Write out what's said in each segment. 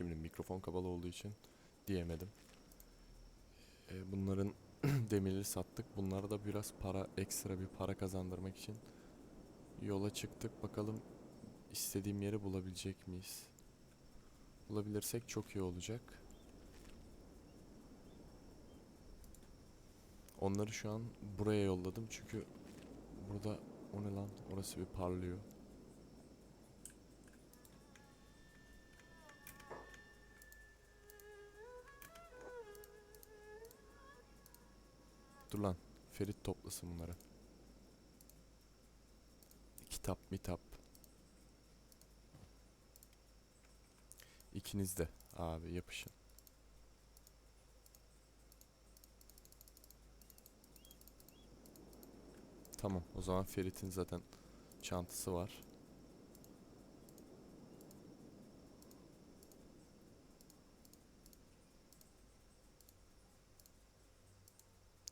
Şimdi mikrofon kapalı olduğu için diyemedim. E, bunların demirleri sattık. Bunlara da biraz para, ekstra bir para kazandırmak için yola çıktık. Bakalım istediğim yeri bulabilecek miyiz? Bulabilirsek çok iyi olacak. Onları şu an buraya yolladım çünkü burada o ne lan? Orası bir parlıyor. Dur lan. Ferit toplasın bunları. Kitap mitap. İkiniz de abi yapışın. Tamam o zaman Ferit'in zaten çantası var.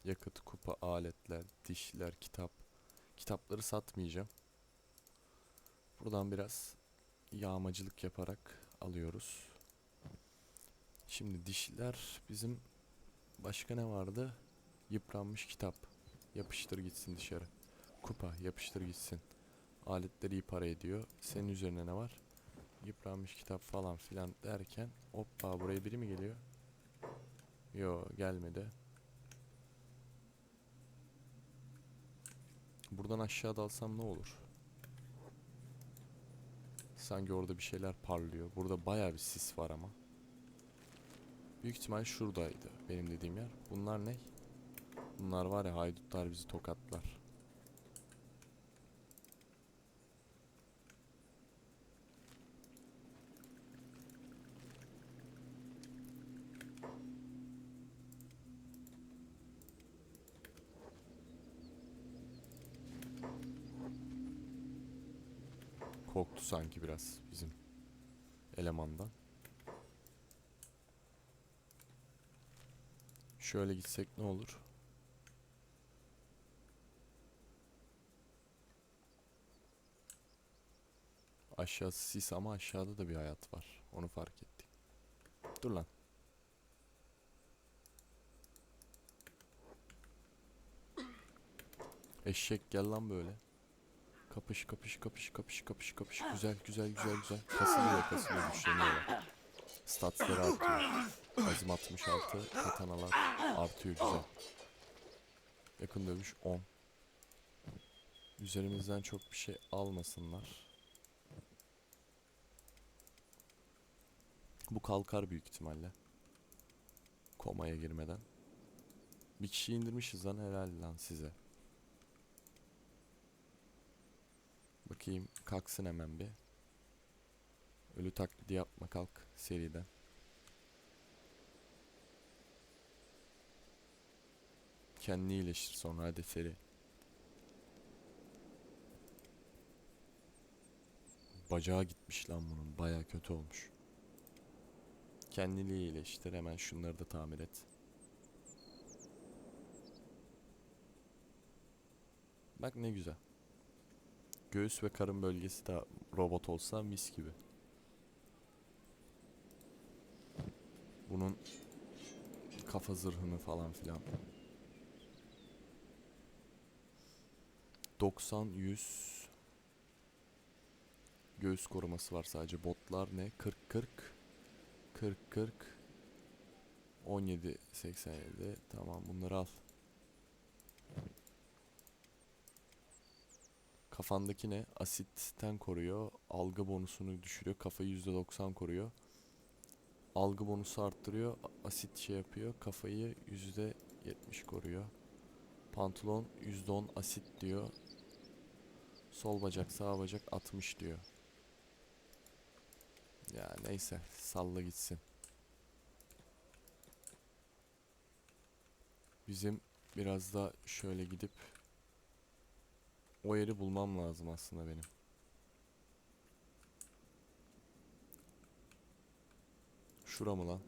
Yakıt, kupa, aletler, dişler, kitap. Kitapları satmayacağım. Buradan biraz yağmacılık yaparak alıyoruz. Şimdi dişler bizim başka ne vardı? Yıpranmış kitap. Yapıştır gitsin dışarı. Kupa yapıştır gitsin. Aletler iyi para ediyor. Senin üzerine ne var? Yıpranmış kitap falan filan derken hoppa buraya biri mi geliyor? Yo gelmedi. Buradan aşağı dalsam ne olur? Sanki orada bir şeyler parlıyor. Burada baya bir sis var ama. Büyük ihtimal şuradaydı benim dediğim yer. Bunlar ne? Bunlar var ya haydutlar bizi tokatlar. Korktu sanki biraz bizim elemandan. Şöyle gitsek ne olur? Aşağısı sis ama aşağıda da bir hayat var. Onu fark ettik. Dur lan. Eşek gel lan böyle. Kapış kapış kapış kapış kapış kapış. Güzel güzel güzel güzel. Kasılıyor kasılıyor güçleniyorlar. Statsları artıyor. Azim 66, katanalar artıyor güzel. Yakın dövüş 10. Üzerimizden çok bir şey almasınlar. Bu kalkar büyük ihtimalle. Komaya girmeden. Bir kişi indirmişiz lan helal lan size. Bakayım kalksın hemen bir. Ölü taklidi yapma kalk seriden. Kendini iyileştir sonra hadi seri. Bacağı gitmiş lan bunun baya kötü olmuş. Kendini iyileştir hemen şunları da tamir et. Bak ne güzel. Göğüs ve karın bölgesi de robot olsa mis gibi. Bunun kafa zırhını falan filan. 90 100 göğüs koruması var sadece. Botlar ne? 40 40 40 40 17 87 tamam bunları al. Kafandaki ne? Asitten koruyor. Algı bonusunu düşürüyor. Kafayı %90 koruyor. Algı bonusu arttırıyor. Asit şey yapıyor. Kafayı %70 koruyor. Pantolon %10 asit diyor. Sol bacak sağ bacak 60 diyor. Ya neyse salla gitsin. Bizim biraz da şöyle gidip o yeri bulmam lazım aslında benim. Şura mı lan?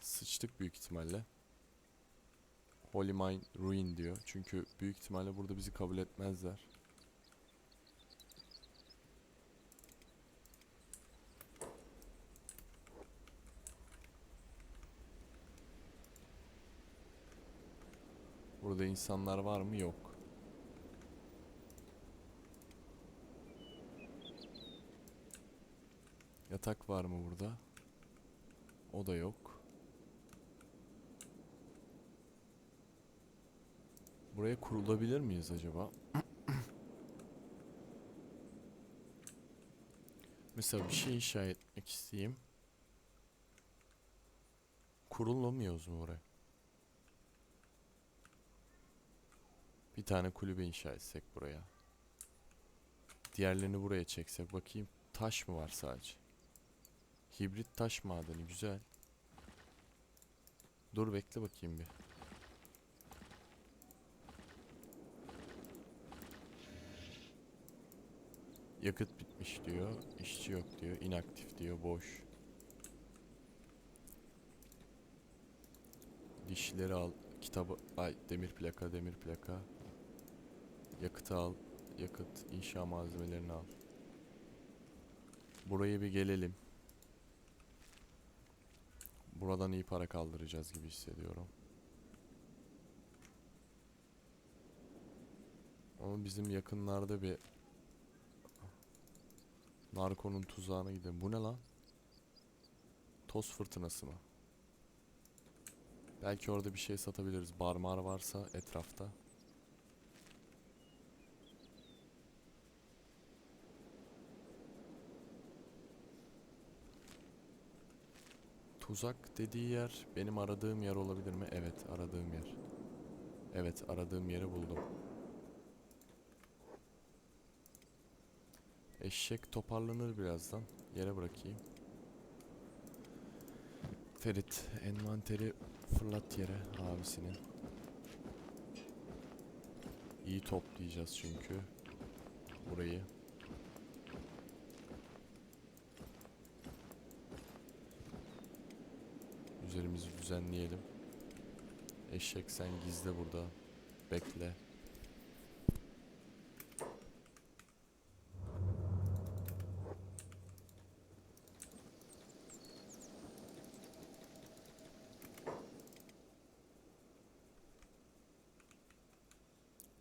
Sıçtık büyük ihtimalle. Holy Mine Ruin diyor. Çünkü büyük ihtimalle burada bizi kabul etmezler. Burada insanlar var mı? Yok. Yatak var mı burada? O da yok. Buraya kurulabilir miyiz acaba? Mesela bir şey inşa etmek isteyeyim. Kurulamıyoruz mu buraya? Bir tane kulübe inşa etsek buraya. Diğerlerini buraya çeksek bakayım. Taş mı var sadece? Hibrit taş madeni güzel. Dur bekle bakayım bir. Yakıt bitmiş diyor. İşçi yok diyor. inaktif diyor. Boş. Dişleri al. Kitabı ay demir plaka demir plaka. Yakıtı al. Yakıt inşa malzemelerini al. Buraya bir gelelim. Buradan iyi para kaldıracağız gibi hissediyorum. Ama bizim yakınlarda bir Narko'nun tuzağına gidelim. Bu ne lan? Toz fırtınası mı? Belki orada bir şey satabiliriz. Barmar varsa etrafta. Tuzak dediği yer benim aradığım yer olabilir mi? Evet, aradığım yer. Evet, aradığım yeri buldum. Eşek toparlanır birazdan. Yere bırakayım. Ferit, envanteri fırlat yere abisinin. İyi toplayacağız çünkü. Burayı. Düzenleyelim. Eşek sen gizle burada. Bekle.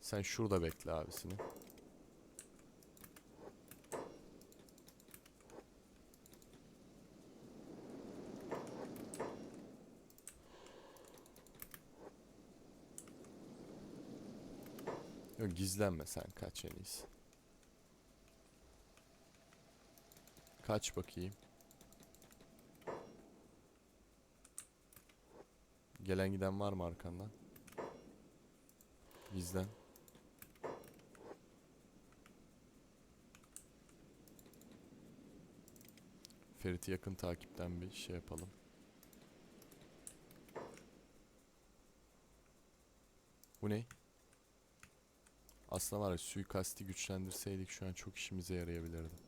Sen şurada bekle abisini. Yok gizlenme sen kaç en iyisi. Kaç bakayım. Gelen giden var mı arkandan? Gizlen. Ferit'i yakın takipten bir şey yapalım. Bu ne? Aslında var ya suikasti güçlendirseydik şu an çok işimize yarayabilirdi.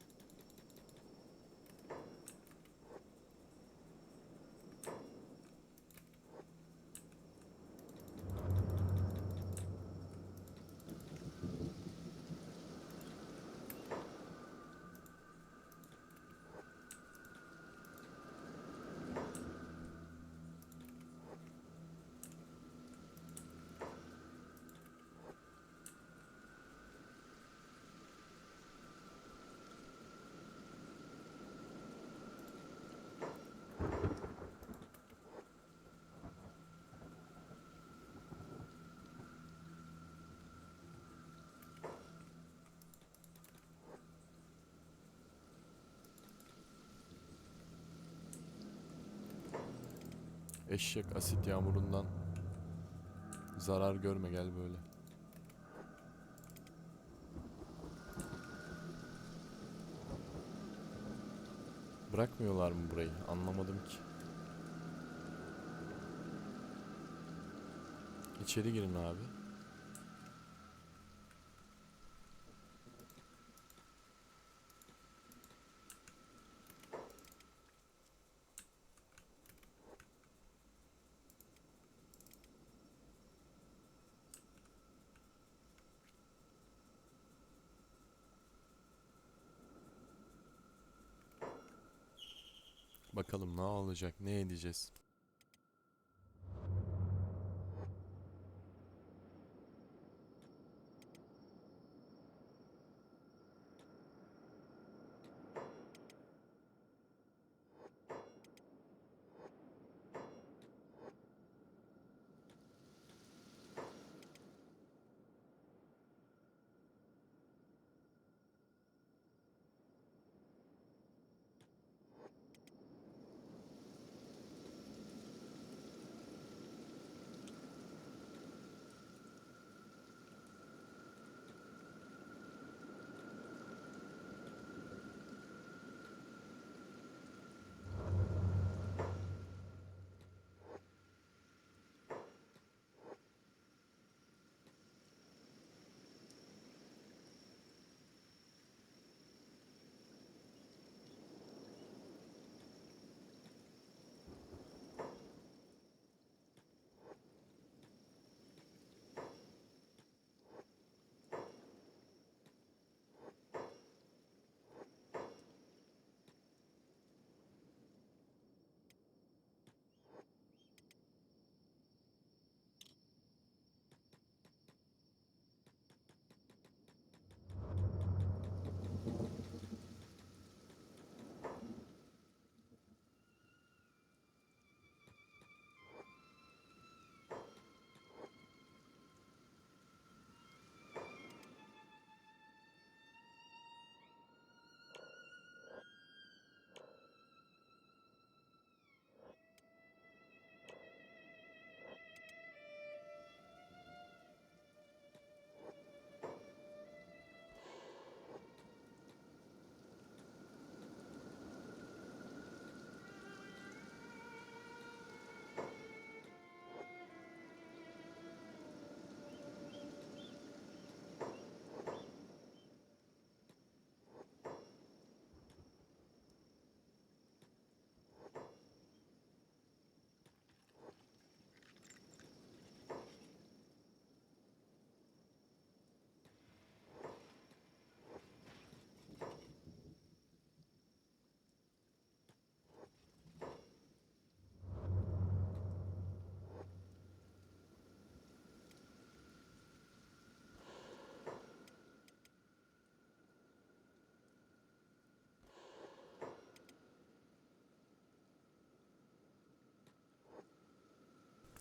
Eşek asit yağmurundan zarar görme gel böyle. Bırakmıyorlar mı burayı? Anlamadım ki. İçeri girin abi. Bakalım ne olacak, ne edeceğiz.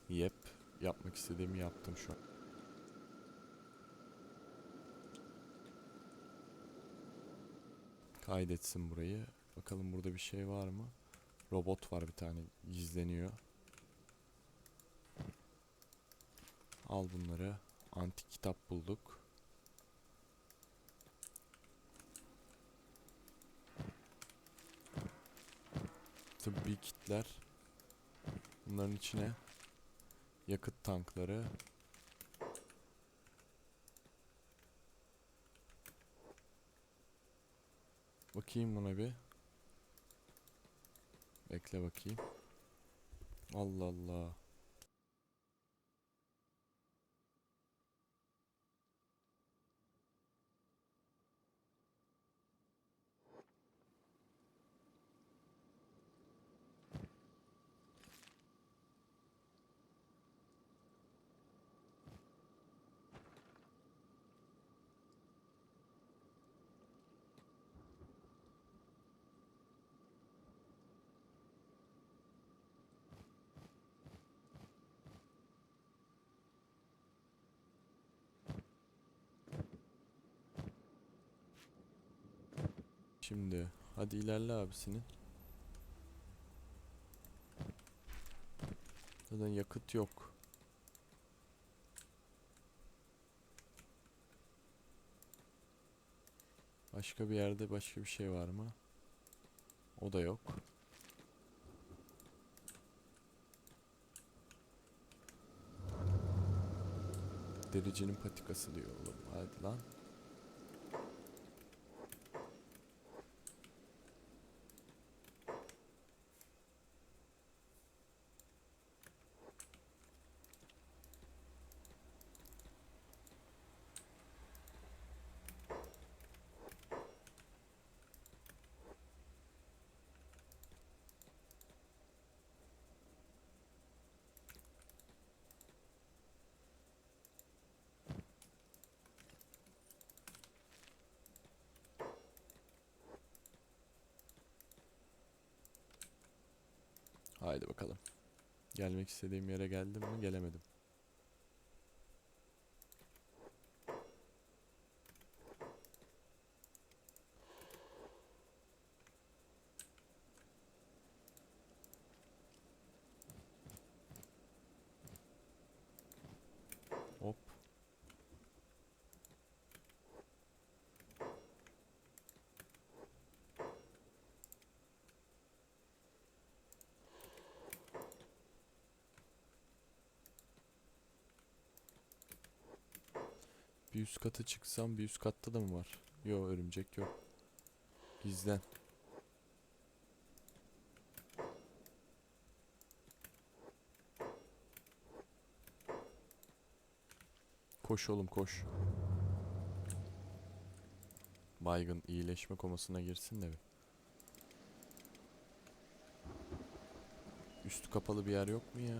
Yep. Yapmak istediğimi yaptım şu an. Kaydetsin burayı. Bakalım burada bir şey var mı? Robot var bir tane gizleniyor. Al bunları. Antik kitap bulduk. Tıbbi kitler. Bunların içine yakıt tankları. Bakayım buna bir. Bekle bakayım. Allah Allah. Şimdi hadi ilerle abisinin. Zaten yakıt yok. Başka bir yerde başka bir şey var mı? O da yok. Dericinin patikası diyor oğlum. Hadi lan. Haydi bakalım. Gelmek istediğim yere geldim mi? Gelemedim. Bir üst kata çıksam bir üst katta da mı var? Yok örümcek yok. Gizlen. Koş oğlum koş. Baygın iyileşme komasına girsin de bir. Üstü kapalı bir yer yok mu ya?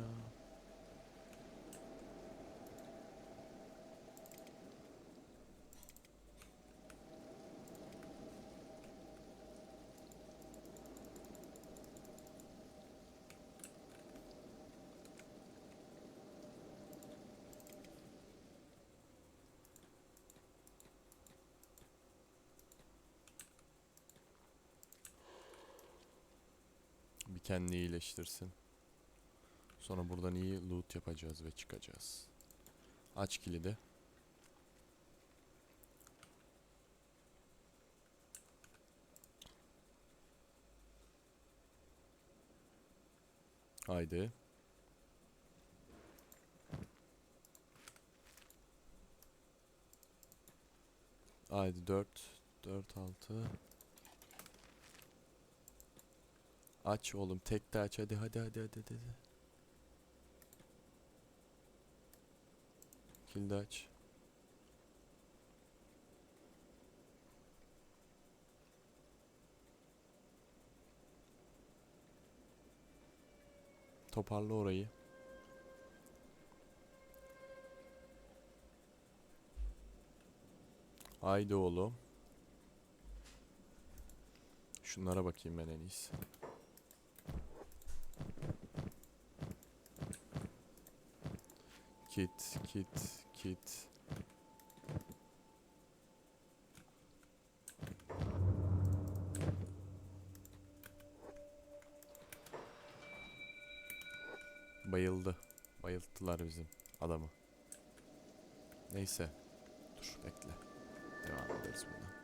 Kendini iyileştirsin. Sonra buradan iyi loot yapacağız ve çıkacağız. Aç kilidi. Haydi. Haydi 4 4 6 Aç oğlum tek de aç hadi hadi hadi hadi hadi. Kilidi aç. Toparla orayı. Haydi oğlum. Şunlara bakayım ben en iyisi. Kit, kit, kit. Bayıldı. Bayılttılar bizim adamı. Neyse. Dur bekle. Devam ederiz buradan.